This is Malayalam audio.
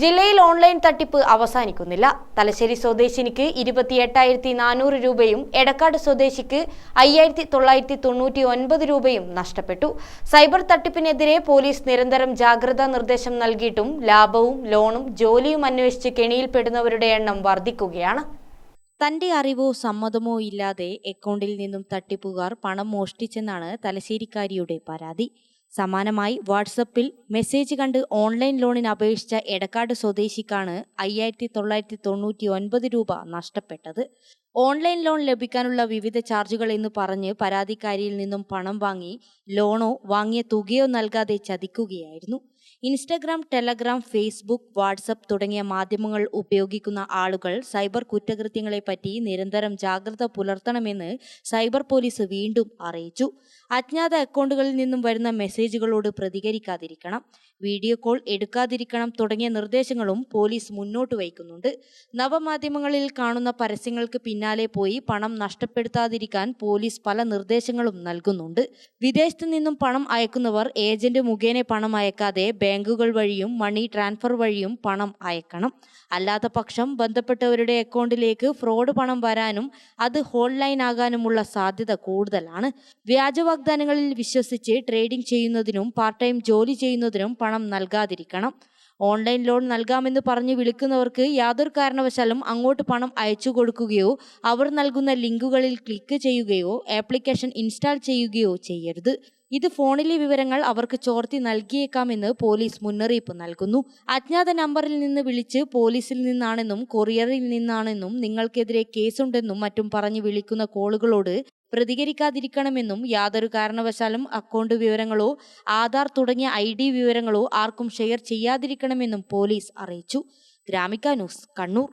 ജില്ലയിൽ ഓൺലൈൻ തട്ടിപ്പ് അവസാനിക്കുന്നില്ല. തലശ്ശേരി സ്വദേശിനിക്ക് ഇരുപത്തി എട്ടായിരത്തി നാനൂറ് രൂപയും എടക്കാട് സ്വദേശിക്ക് അയ്യായിരത്തി തൊള്ളായിരത്തി തൊണ്ണൂറ്റി ഒൻപത് രൂപയും നഷ്ടപ്പെട്ടു. സൈബർ തട്ടിപ്പിനെതിരെ പോലീസ് നിരന്തരം ജാഗ്രതാ നിർദ്ദേശം നൽകിയിട്ടും ലാഭവും ലോണും ജോലിയും അന്വേഷിച്ച് കെണിയിൽപ്പെടുന്നവരുടെ എണ്ണം വർദ്ധിക്കുകയാണ്. തന്റെ അറിവോ സമ്മതമോ ഇല്ലാതെ അക്കൗണ്ടിൽ നിന്നും തട്ടിപ്പുകാർ പണം മോഷ്ടിച്ചെന്നാണ് തലശ്ശേരിക്കാരിയുടെ പരാതി. സമാനമായി വാട്സപ്പിൽ മെസ്സേജ് കണ്ട് ഓൺലൈൻ ലോണിന് അപേക്ഷിച്ച എടക്കാട് സ്വദേശിക്കാണ് അയ്യായിരത്തി തൊള്ളായിരത്തി തൊണ്ണൂറ്റി ഒൻപത് രൂപ നഷ്ടപ്പെട്ടത്. ഓൺലൈൻ ലോൺ ലഭിക്കാനുള്ള വിവിധ ചാർജുകൾ എന്ന് പറഞ്ഞ് പരാതിക്കാരിയിൽ നിന്നും പണം വാങ്ങി ലോണോ വാങ്ങിയ തുകയോ നൽകാതെ ചതിക്കുകയായിരുന്നു. ഇൻസ്റ്റഗ്രാം ടെലഗ്രാം ഫേസ്ബുക്ക് വാട്സപ്പ് തുടങ്ങിയ മാധ്യമങ്ങൾ ഉപയോഗിക്കുന്ന ആളുകൾ സൈബർ കുറ്റകൃത്യങ്ങളെപ്പറ്റി നിരന്തരം ജാഗ്രത പുലർത്തണമെന്ന് സൈബർ പോലീസ് വീണ്ടും അറിയിച്ചു. അജ്ഞാത അക്കൗണ്ടുകളിൽ നിന്നും വരുന്ന മെസ്സേജുകളോട് പ്രതികരിക്കാതിരിക്കണം. വീഡിയോ കോൾ എടുക്കാതിരിക്കണം തുടങ്ങിയ നിർദ്ദേശങ്ങളും പോലീസ് മുന്നോട്ട് വയ്ക്കുന്നുണ്ട്. നവമാധ്യമങ്ങളിൽ കാണുന്ന പരസ്യങ്ങൾക്ക് പിന്നാലെ പോയി പണം നഷ്ടപ്പെടുത്താതിരിക്കാൻ പോലീസ് പല നിർദ്ദേശങ്ങളും നൽകുന്നുണ്ട്. വിദേശത്തു നിന്നും പണം അയക്കുന്നവർ ഏജന്റ് മുഖേന പണം അയക്കാതെ ബാങ്കുകൾ വഴിയും മണി ട്രാൻസ്ഫർ വഴിയും പണം അയക്കണം. അല്ലാത്ത പക്ഷം ബന്ധപ്പെട്ടവരുടെ അക്കൗണ്ടിലേക്ക് ഫ്രോഡ് പണം വരാനും അത് ഹോൾലൈൻ ആകാനുമുള്ള സാധ്യത കൂടുതലാണ്. വ്യാജ വാഗ്ദാനങ്ങളിൽ വിശ്വസിച്ച് ട്രേഡിംഗ് ചെയ്യുന്നതിനും പാർട്ട് ടൈം ജോലി ചെയ്യുന്നതിനും പണം നൽകാതിരിക്കണം. ഓൺലൈൻ ലോൺ നൽകാമെന്ന് പറഞ്ഞ് വിളിക്കുന്നവർക്ക് യാതൊരു കാരണവശാലും അങ്ങോട്ട് പണം അയച്ചു കൊടുക്കുകയോ അവർ നൽകുന്ന ലിങ്കുകളിൽ ക്ലിക്ക് ചെയ്യുകയോ ആപ്ലിക്കേഷൻ ഇൻസ്റ്റാൾ ചെയ്യുകയോ ചെയ്യരുത്. ഇത് ഫോണിലെ വിവരങ്ങൾ അവർക്ക് ചോർത്തി നൽകിയേക്കാമെന്ന് പോലീസ് മുന്നറിയിപ്പ് നൽകുന്നു. അജ്ഞാത നമ്പറിൽ നിന്ന് വിളിച്ച് പോലീസിൽ നിന്നാണെന്നും കൊറിയറിൽ നിന്നാണെന്നും നിങ്ങൾക്കെതിരെ കേസുണ്ടെന്നും മറ്റും പറഞ്ഞ് വിളിക്കുന്ന കോളുകളോട് പ്രതികരിക്കാതിരിക്കണമെന്നും യാതൊരു കാരണവശാലും അക്കൗണ്ട് വിവരങ്ങളോ ആധാർ തുടങ്ങിയ ഐ വിവരങ്ങളോ ആർക്കും ഷെയർ ചെയ്യാതിരിക്കണമെന്നും പോലീസ് അറിയിച്ചു. ഗ്രാമിക ന്യൂസ് കണ്ണൂർ.